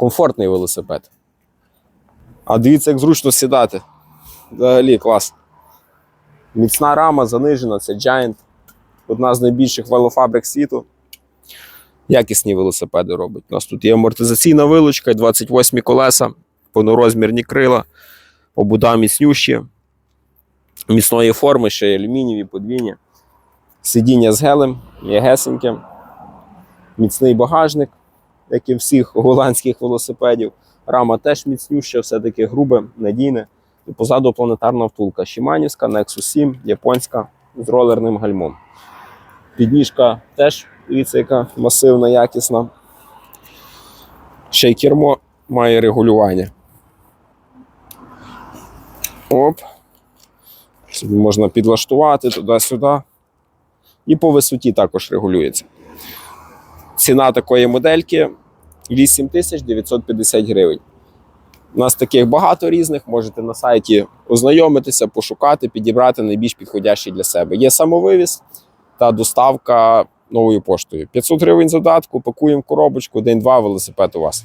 Комфортний велосипед. А дивіться, як зручно сідати. Взагалі клас. Міцна рама занижена, це Giant. Одна з найбільших велофабрик світу. Якісні велосипеди робить. У нас тут є амортизаційна вилучка, 28 колеса, повнорозмірні крила, обуда міцнющі, міцної форми, ще й алюмінієві, подвійні. Сидіння з гелем, м'ягесеньке, міцний багажник, як і всіх голландських велосипедів. Рама теж міцнюща, все-таки грубе, надійне. І позаду планетарна втулка. Шиманівська, Nexus 7, японська з ролерним гальмом. Підніжка теж, яка масивна, якісна. Ще й кермо має регулювання. Оп. Собі можна підлаштувати туди-сюди. І по висоті також регулюється. Ціна такої модельки 8950 гривень. У нас таких багато різних. Можете на сайті ознайомитися, пошукати, підібрати найбільш підходящий для себе. Є самовивіз та доставка новою поштою. 500 гривень задатку, пакуємо коробочку, день-два велосипед у вас.